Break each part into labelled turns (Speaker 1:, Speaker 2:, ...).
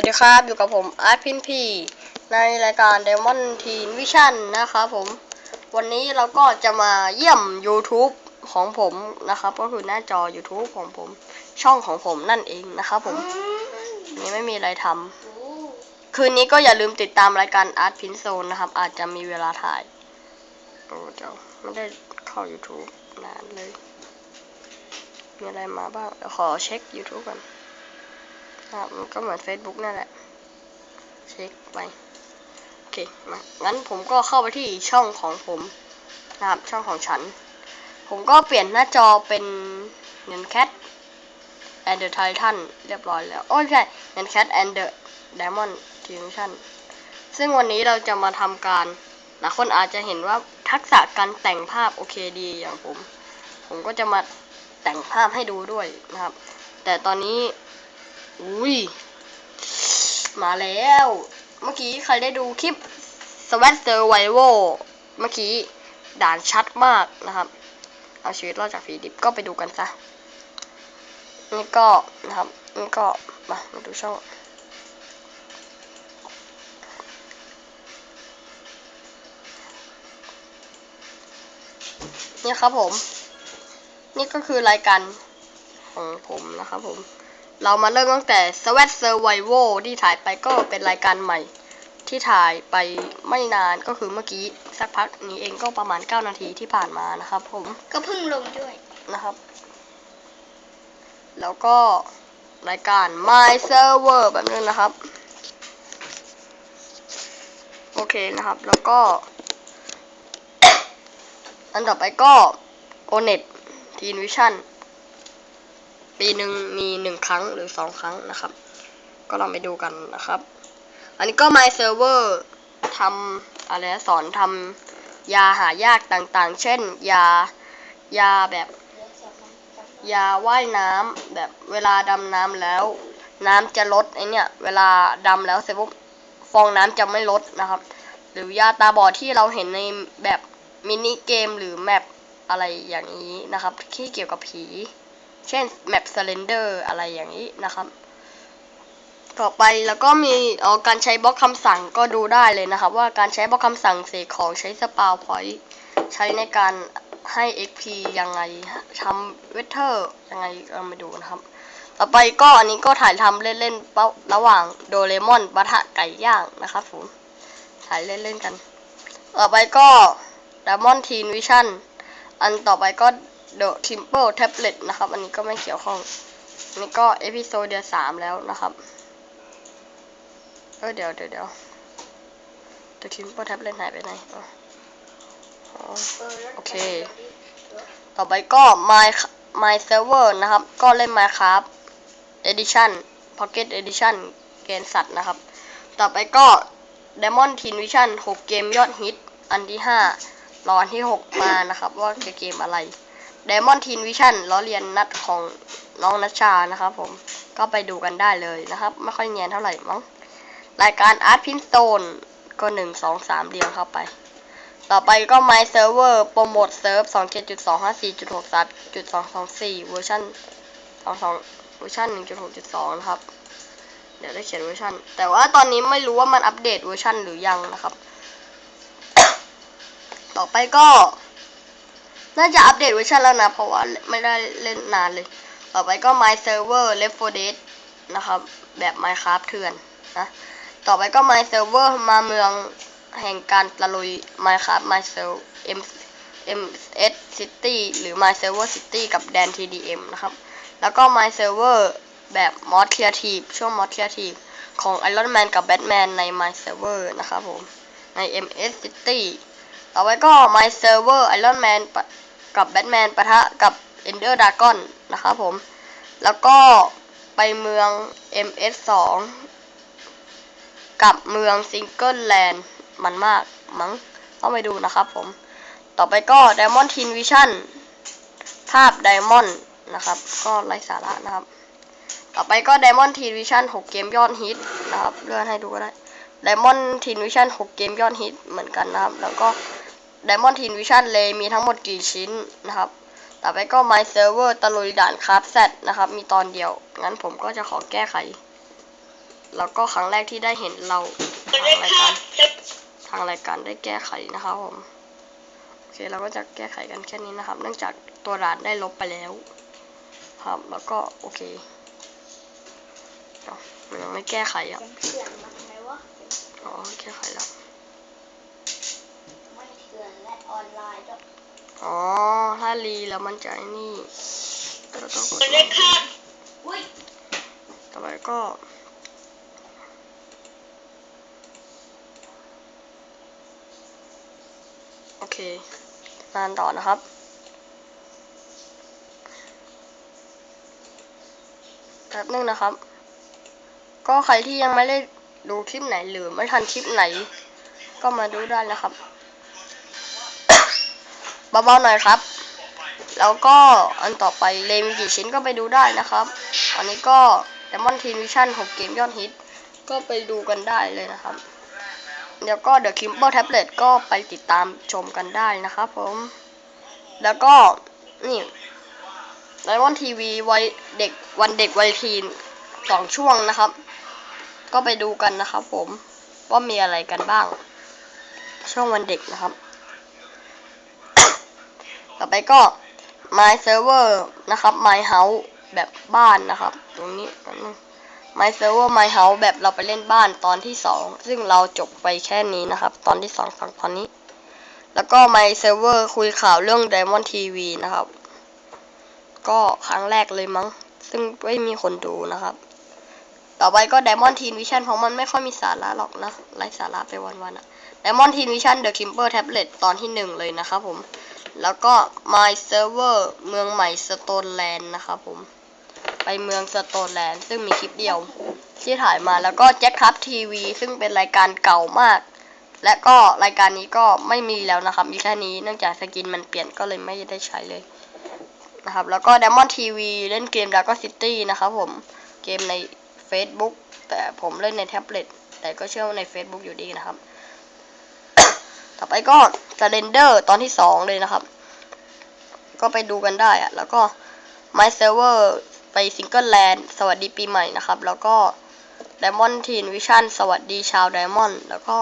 Speaker 1: วัสดีครับ อยู่กับผมอาร์ตพินพีในรายการ Demon Teen Vision นะครับผม วันนี้เราก็จะมาเยี่ยม YouTube ของผมนะครับ ก็คือหน้าจอ YouTube ของผม ช่องของผมนั่นเองนะครับผมนนี้ไม่มีอะไรทำคืนนี้ก็อย่าลืมติดตามรายการ Art Pin Zone นะครับ อาจจะมีเวลาถ่าย โอ้เจ้าไม่ได้เข้า YouTube นานเลย มีอะไรมาบ้างเดี๋ยวขอเช็ค YouTube ก่อน ครับก็เหมือน Facebook นั่นแหละ เช็คไปโอเคมางั้นผมก็เข้าไปที่ช่องของผมนะครับช่องของฉัน ผมก็เปลี่ยนหน้าจอเป็นเงินแคท and the Titan เรียบร้อยแล้ว โอ้ยไม่ใช่เงินแคท and the Diamond Dimension ซึ่งวันนี้เราจะมาทำการหลายคนอาจจะเห็นว่าทักษะการแต่งภาพโอเคดีอย่างผม ผมก็จะมาแต่งภาพให้ดูด้วยนะครับ แต่ตอนนี้ อุ้ยมาแล้ว เมื่อกี้ใครได้ดูคลิป s w a t Survival เมื่อกี้ด่านชัดมากนะครับ เอาชีวิตรอดจากผีดิบก็ไปดูกันซะนี่ก็นะครับนี่ก็มามาดูช่องนี่ครับผม นี่ก็คือรายการของผมนะครับผม เรามาเริ่มตั้งแต่ s w a t Survival ที่ถ่ายไปก็เป็นรายการใหม่ ที่ถ่ายไปไม่นานก็คือเมื่อกี้ สักพักนี้เองก็ประมาณ 9 นาทีที่ผ่านมานะครับผม
Speaker 2: ก็เพิ่งลงด้วย
Speaker 1: นะครับ แล้วก็รายการ My Server แบบนึงนะครับ โอเคนะครับ แล้วก็ อันต่อไปก็ Onet Teen Vision ปีหนึ่งมีหนึ่งครั้งหรือสองครั้งนะครับ ก็ลองไปดูกันนะครับ อันนี้ก็ My Server ทำอะไรสอนทำยาหายากต่างๆ เช่น ยายาแบบ ยาว่ายน้ำแบบเวลาดำน้ำแล้ว น้ำจะลดไอเนี่ย เวลาดำแล้วเสร็จปุ๊บฟองน้ำจะไม่ลดนะครับ หรือยาตาบอดที่เราเห็นในแบบมินิเกมหรือแมปอะไรอย่างนี้นะครับ ที่เกี่ยวกับผี เช่นแมป Slender อะไรอย่างนี้นะครับ ต่อไปแล้วก็มีออการใช้บล็อกคำสั่งก็ดูได้เลยนะครับ ว่าการใช้บล็อกคำสั่งเสกของใช้สปาวพอยต์ใช้ในการให้ XP ยังไงทำเวทเทอร์ยังไงเรามาดูนะครับ ต่อไปก็อันนี้ก็ถ่ายทำเล่นๆระหว่างโดเรมอนปะทะไก่ย่างนะครับผมถ่ายเล่นๆกัน ต่อไปก็ Diamond Teen Vision อันต่อไปก็ The Timber Tablet นะครับ อันนี้ก็ไม่เกี่ยวข้องอันนี้ก็เอพิโซดเดียสามแล้วนะครับเออเดี๋ยวเดี๋ยวเดี๋ยว The Timber Tablet หายไปไหนโอเค ต่อไปก็ My My Server นะครับ ก็เล่น Minecraft Edition Pocket Edition เกณฑ์สัตว์นะครับ ต่อไปก็ Diamond Teen Vision 6 เกมยอดฮิต อันที่ 5 รออันที่ 6 มานะครับ ว่าจะเกมอะไร Diamond Teen Vision ล้อเลียนนัดของน้องนัชชานะครับผมก็ไปดูกันได้เลยนะครับ ไม่ค่อยเนียนเท่าไหร่มั้งรายการ Art Pin Stone ก็1 2 3เรียงเข้าไป ต่อไปก็ My Server โปรโมทเซิร์ฟ27.254.63.224เวอร์ชัน22เวอร์ชัน1.6.2นะครับ เดี๋ยวได้เขียนเวอร์ชันแต่ว่าตอนนี้ไม่รู้ว่ามันอัปเดตเวอร์ชันหรือยังนะครับ ต่อไปก็ น่าจะอัปเดตเวอร์ชันแล้วนะ เพราะว่าไม่ได้เล่นนานเลย ต่อไปก็ My Server Left 4 Dead นะครับ แบบ Minecraft เถื่อนนะ ต่อไปก็ My Server มาเมืองแห่งการตะลุย Minecraft My Server M MS City หรือ My Server City กับ Dan TDM นะครับ แล้วก็ My Server แบบ Mod Creative ช่วง Mod Creative ของ Iron Man กับ Batman ใน My Server นะครับผม ใน MS City ต่อไปก็ My Server Iron Man กับ Batman ปะทะกับ Ender Dragon นะครับผม แล้วก็ไปเมือง MS 2 กับเมืองซิงเกิลแลนด์มันมากมั้งต้องไปดูนะครับผม ต่อไปก็ Diamond Teen Vision ภาพ Diamond นะครับ ก็ไร้สาระนะครับ ต่อไปก็ Diamond Teen Vision 6 เกมยอดฮิตนะครับ เลื่อนให้ดูก็ได้ Diamond Teen Vision 6 เกมยอดฮิตเหมือนกันนะครับ แล้วก็ Diamond Teen Vision เลยมีทั้งหมดกี่ชิ้นนะครับ ต่อไปก็ My Server ตะลุยด่านคราฟแซดนะครับ มีตอนเดียว งั้นผมก็จะขอแก้ไข แล้วก็ครั้งแรกที่ได้เห็นเราทางรายการทางรายการได้แก้ไขนะครับผม โอเคเราก็จะแก้ไขกันแค่นี้นะครับ เนื่องจากตัวด่านได้ลบไปแล้ว ครับ แล้วก็โอเคอยังไม่แก้ไขอะ
Speaker 2: อ๋
Speaker 1: อแก้ไขแล้ว
Speaker 2: อนและออนไลน์ด้วย
Speaker 1: อ๋อ ถ้ารีแล้วมันจะไอ้นี่ก็ต้องกด
Speaker 2: อุ้ย
Speaker 1: ต่อไปก็โอเคงานต่อนะครับ แป๊บนึงนะครับ ก็ใครที่ยังไม่ได้ดูคลิปไหนหรือไม่ทันคลิปไหน ก็มาดูได้นะครับ เบาๆหน่อยครับ แล้วก็อันต่อไปเลมีกี่ชิ้นก็ไปดูได้นะครับ อันนี้ก็ Demon Teen Vision ของเกมยอดฮิต ก็ไปดูกันได้เลยนะครับเดี๋ยวก็ The Kimber Tablet ก็ไปติดตามชมกันได้นะครับผม แล้วก็นี่ Diamond TV ไว้เด็กวันเด็กวัยทีนสองช่วงนะครับ ก็ไปดูกันนะครับผมว่ามีอะไรกันบ้าง ช่วงวันเด็กนะครับ ต่อไปก็ My Server นะครับ My House แบบบ้านนะครับ ตรงนี้ My Server My House แบบเราไปเล่นบ้านตอนที่สองซึ่งเราจบไปแค่นี้นะครับ ตอนที่สองฟังตอนนี้ แล้วก็ My Server คุยข่าวเรื่อง Diamond TV นะครับ ก็ครั้งแรกเลยมั้ง ซึ่งไม่มีคนดูนะครับ ต่อไปก็ Diamond Teen Vision เพราะมันไม่ค่อยมีสาระหรอกนะไร้สาระไปวันๆอะ Diamond Teen Vision The Kimber Tablet ตอนที่หนึ่งเลยนะครับผม แล้วก็ My Server เมืองใหม่ Stoneland นะครับผม ไปเมือง Stoneland ซึ่งมีคลิปเดียว ที่ถ่ายมาแล้วก็ Jack Cup TV ซึ่งเป็นรายการเก่ามาก และก็รายการนี้ก็ไม่มีแล้วนะครับ มีแค่นี้เนื่องจากสกินมันเปลี่ยนก็เลยไม่ได้ใช้เลยนะครับ แล้วก็ Diamond TV เล่นเกม Dragon City นะครับผม เกมใน Facebook แต่ผมเล่นในแท็บเล็ตแต่ก็เชื่อว่าใน Facebook อยู่ดีนะครับ ต่อไปก็ Surrender ตอนที่สองเลยนะครับ ก็ไปดูกันได้อะแล้วก็ My Server ไป Single Land สวัสดีปีใหม่นะครับ แล้วก็ Diamond Teen Vision สวัสดีชาว Diamond แล้วก็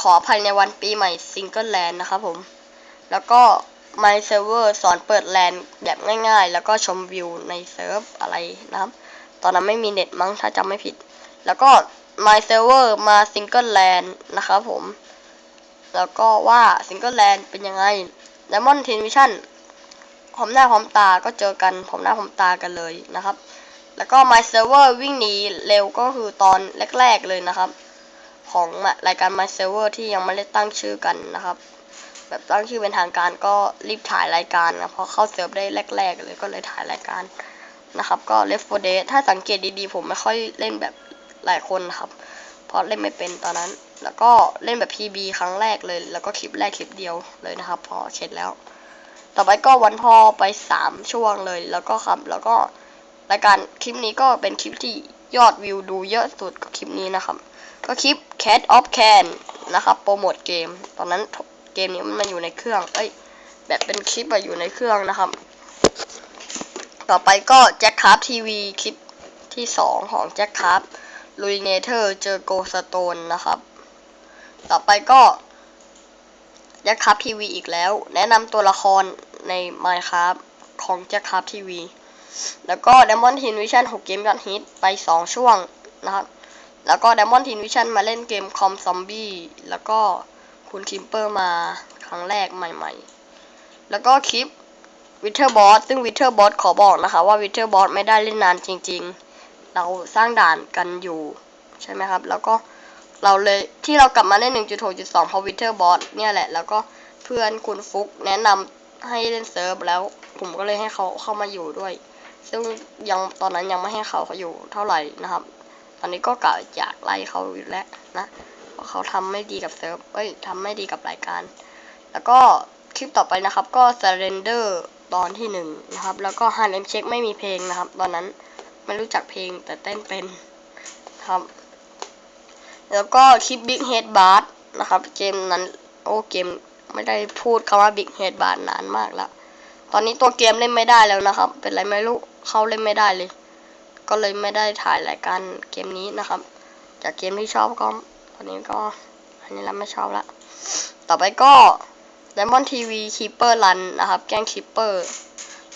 Speaker 1: ขอภัยในวันปีใหม่ Single Land นะครับผม แล้วก็ My Server สอนเปิดแลนแบบง่ายๆ แล้วก็ชมวิวในเซิร์ฟอะไรนะครับ ตอนนั้นไม่มีเน็ตมั้งถ้าจำไม่ผิด แล้วก็ My Server มา Single Land นะครับผม แล้วก็ว่า Single Land เป็นยังไง Diamond Teen Vision พร้อมหน้าพร้อมตาก็เจอกันพร้อมหน้าพร้อมตากันเลยนะครับ แล้วก็ My Server วิ่งหนีเร็วก็คือตอนแรกๆเลยนะครับ ของรายการ My Server ที่ยังไม่ได้ตั้งชื่อกันนะครับ แบบตั้งชื่อเป็นทางการก็รีบถ่ายรายการนะเพราะเข้าเซิร์ฟได้แรก ๆ เลยก็เลยถ่ายรายการนะครับ ก็ Left 4 Dead ถ้าสังเกตดีๆ ผมไม่ค่อยเล่นแบบหลายคนนะครับ เพราะเล่นไม่เป็นตอนนั้น แล้วก็เล่นแบบ PB ครั้งแรกเลย แล้วก็คลิปแรกคลิปเดียวเลยนะครับ พอเช็ดแล้ว ต่อไปก็วันพ่อไปสามช่วงเลย แล้วก็ครับ แล้วก็รายการคลิปนี้ก็เป็นคลิปที่ยอดวิวดูเยอะสุดกับคลิปนี้นะครับ ก็คลิป Cat of Can นะครับโปรโมทเกม ตอนนั้นเกมนี้มันอยู่ในเครื่อง เอ้ย แบบเป็นคลิปอะอยู่ในเครื่องนะครับ ต่อไปก็ Jack Craft TV คลิปที่สองของ Jack Craft l u i n a t o r เจอ Goldstone นะครับ ต่อไปก็ Jack Craft TV อีกแล้ว แนะนำตัวละครใน Minecraft ของ Jack Craft TV แล้วก็ Diamond Teen Vision 6 เกมยอดฮิตไป 2 ช่วงนะครับ แล้วก็ Diamond Teen Vision มาเล่นเกมคอมซอมบี้แล้วก็คุณคิมเปอร์มาครั้งแรกใหม่ๆ แล้วก็คลิป w i t h e r b o s ซึ่ง w i t h e r b o s ขอบอกนะคะว่า w i t h e r b o s ไม่ได้เล่นนานจริง ๆ เราสร้างด่านกันอยู่ ใช่ไหมครับ แล้วก็ เราเลยที่เรากลับมาเล่น 1.6.2เพราะ w i t h e r b o s เนี่ยแหละ แล้วก็เพื่อนคุณฟุกแนะนำให้เล่นเซิร์ฟแล้ว ผมก็เลยให้เขาเข้ามาอยู่ด้วย ซึ่งยังตอนนั้นยังไม่ให้เขาเขาอยู่เท่าไหร่นะครับ ตอนนี้ก็กะอยากไล่เขาอยู่แล้วนะเพราะเขาทำไม่ดีกับเซิร์ฟเอ้ยทำไม่ดีกับรายการ แล้วก็คลิปต่อไปนะครับ ก็ surrender ตอนที่หนึ่งนะครับ แล้วก็ hard and check ไม่มีเพลงนะครับ ตอนนั้นไม่รู้จักเพลงแต่เต้นเป็นครับ แล้วก็คลิป big head bar นะครับ เกมนั้นโอ้เกมไม่ได้พูดคำว่า big head bar นานมากแล้ว ตอนนี้ตัวเกมเล่นไม่ได้แล้วนะครับ เป็นไรไม่รู้เข้าเล่นไม่ได้เลย ก็เลยไม่ได้ถ่ายรายการเกมนี้นะครับ จากเกมที่ชอบก็ตอนนี้ก็อันนี้เราไม่ชอบละต่อไปก็ Diamond TV Keeper Run นะครับ แกล้ง Keeper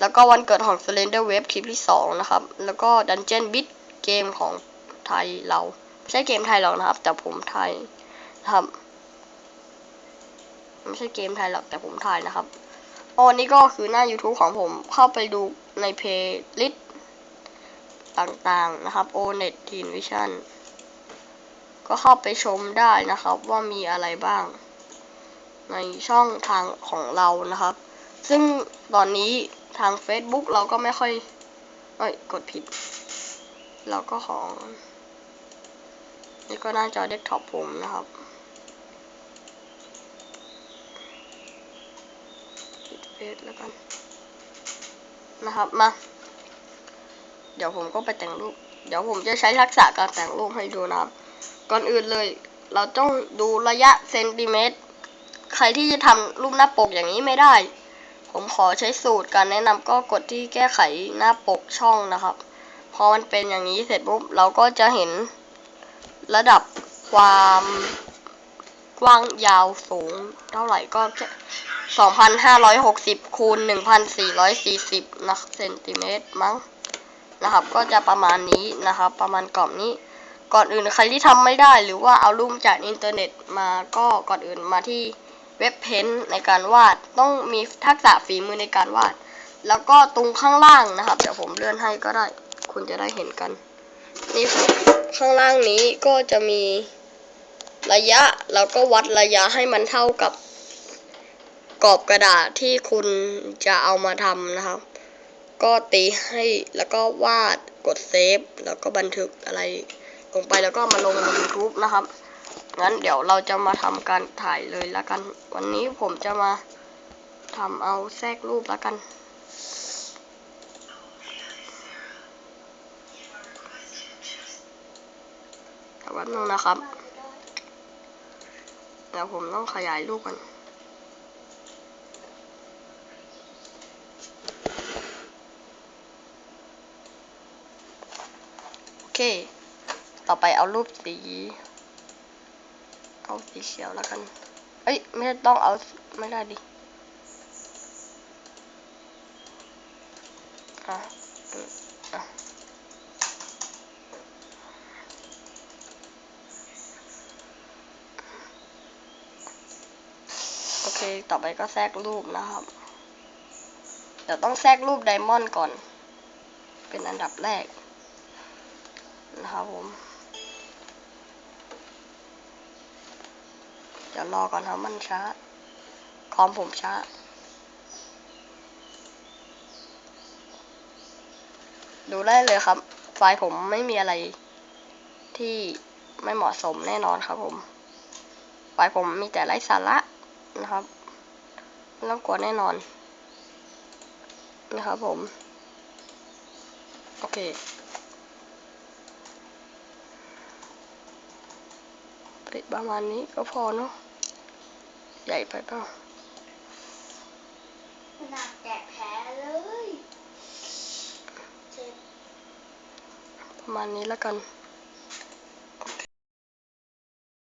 Speaker 1: แล้วก็วันเกิดของ Slender Wave คลิปที่ 2 นะครับ แล้วก็ Dungeon Beat เกมของไทยเรา ใช่เกมไทยหรอกนะครับ แต่ผมไทยนะครับไม่ใช่เกมไทยหรอกแต่ผมถ่ายนะครับอ๋อนี่ก็คือหน้า YouTube ของผมเข้าไปดูในเพลย์ลิสต์ต่างๆนะครับ o n e t Teen Vision ก็เข้าไปชมได้นะครับ ว่ามีอะไรบ้าง ในช่องทางของเรานะครับ ซึ่งตอนนี้ทาง Facebook เราก็ไม่ค่อยเอ้ย กดผิด เราก็ของ นี่ก็หน้าจอเดสก์ท็อปผมนะครับปิดเฟซแล้วกันนะครับมา เดี๋ยวผมก็ไปแต่งรูป เดี๋ยวผมจะใช้ทักษะการแต่งรูปให้ดูนะครับ ก่อนอื่นเลย เราต้องดูระยะเซนติเมตร ใครที่จะทำรูปหน้าปกอย่างนี้ไม่ได้ ผมขอใช้สูตรการแนะนำก็กดที่แก้ไขหน้าปกช่องนะครับ พอมันเป็นอย่างนี้เสร็จปุ๊บเราก็จะเห็น ระดับความกว้างยาวสูงเท่าไหร่ก็แค่2,560คูณ1,440นะเซนติเมตรมั้งนะครับ ก็จะประมาณนี้นะครับ ประมาณกรอบนี้ ก่อนอื่นใครที่ทำไม่ได้หรือว่าเอารูปจากอินเทอร์เน็ตมาก็ก่อนอื่นมาที่เว็บเพนในการวาดต้องมีทักษะฝีมือในการวาด แล้วก็ตรงข้างล่างนะครับ เดี๋ยวผมเลื่อนให้ก็ได้ คุณจะได้เห็นกัน นี่ข้างล่างนี้ก็จะมีระยะ แล้วก็วัดระยะให้มันเท่ากับกรอบกระดาษที่คุณจะเอามาทำนะครับ ก็ตีให้แล้วก็วาดกดเซฟ แล้วก็บันทึกอะไรลงไปแล้วก็มาลงใน YouTube นะครับงั้นเดี๋ยวเราจะมาทำการถ่ายเลยแล้วกัน วันนี้ผมจะมาทำเอาแทรกรูปแล้วกัน แต่แป๊บนึงนะครับเดี๋ยวผมต้องขยายรูปกันโอเค ต่อไปเอารูปสี เอาสีเขียวแล้วกัน เอ้ย ไม่ต้องเอา ไม่ได้ดิอะอืมอะโอเค ต่อไปก็แทรกรูปนะครับ เดี๋ยวต้องแทรกรูปไดมอนด์ก่อน เป็นอันดับแรก นะครับผม เดี๋ยวรอก่อนครับมันช้า คอมผมช้าดูได้เลยครับ ไฟล์ผมไม่มีอะไรที่ไม่เหมาะสมแน่นอนครับผม ไฟล์ผมมีแต่ไร้สาระ นะครับไม่ต้องกลัวแน่นอน นะครับผม โอเค ประมาณนี้ก็พอเนาะ ใหญ่ไปเปล่า
Speaker 2: ขนาดแกะแผลเลยเจ็บ
Speaker 1: ประมาณนี้แล้วกัน
Speaker 2: เ